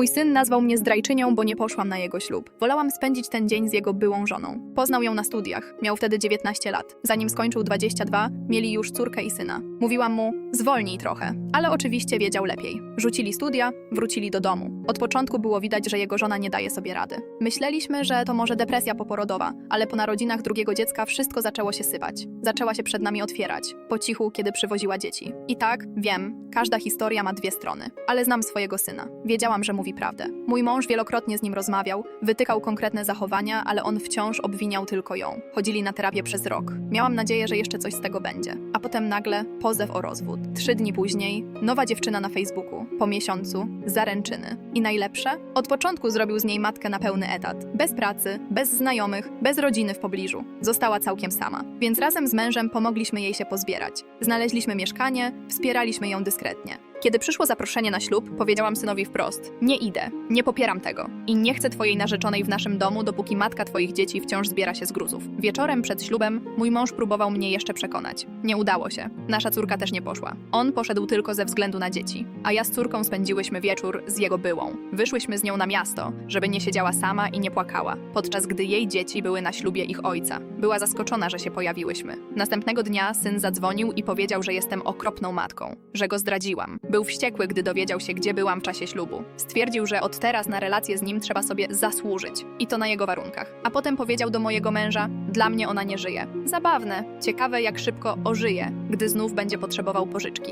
Mój syn nazwał mnie zdrajczynią, bo nie poszłam na jego ślub. Wolałam spędzić ten dzień z jego byłą żoną. Poznał ją na studiach. Miał wtedy 19 lat. Zanim skończył 22, mieli już córkę i syna. Mówiłam mu, zwolnij trochę. Ale oczywiście wiedział lepiej. Rzucili studia, wrócili do domu. Od początku było widać, że jego żona nie daje sobie rady. Myśleliśmy, że to może depresja poporodowa, ale po narodzinach drugiego dziecka wszystko zaczęło się sypać. Zaczęła się przed nami otwierać, po cichu, kiedy przywoziła dzieci. I tak, wiem, każda historia ma dwie strony, ale znam swojego syna. Wiedziałam, że mówi prawdę. Mój mąż wielokrotnie z nim rozmawiał, wytykał konkretne zachowania, ale on wciąż obwiniał tylko ją. Chodzili na terapię przez rok. Miałam nadzieję, że jeszcze coś z tego będzie. A potem nagle pozew o rozwód. Trzy dni później nowa dziewczyna na Facebooku. Po miesiącu zaręczyny. I najlepsze? Od początku zrobił z niej matkę na pełny etat. Bez pracy, bez znajomych, bez rodziny w pobliżu. Została całkiem sama. Więc razem z mężem pomogliśmy jej się pozbierać. Znaleźliśmy mieszkanie, wspieraliśmy ją dyskretnie. Kiedy przyszło zaproszenie na ślub, powiedziałam synowi wprost: Nie idę, nie popieram tego i nie chcę twojej narzeczonej w naszym domu, dopóki matka twoich dzieci wciąż zbiera się z gruzów. Wieczorem przed ślubem mój mąż próbował mnie jeszcze przekonać. Nie udało się. Nasza córka też nie poszła. On poszedł tylko ze względu na dzieci, a ja z córką spędziłyśmy wieczór z jego byłą. Wyszłyśmy z nią na miasto, żeby nie siedziała sama i nie płakała, podczas gdy jej dzieci były na ślubie ich ojca. Była zaskoczona, że się pojawiłyśmy. Następnego dnia syn zadzwonił i powiedział, że jestem okropną matką, że go zdradziłam. Był wściekły, gdy dowiedział się, gdzie byłam w czasie ślubu. Stwierdził, że od teraz na relację z nim trzeba sobie zasłużyć i to na jego warunkach. A potem powiedział do mojego męża: Dla mnie ona nie żyje. Zabawne, ciekawe, jak szybko ożyje, gdy znów będzie potrzebował pożyczki.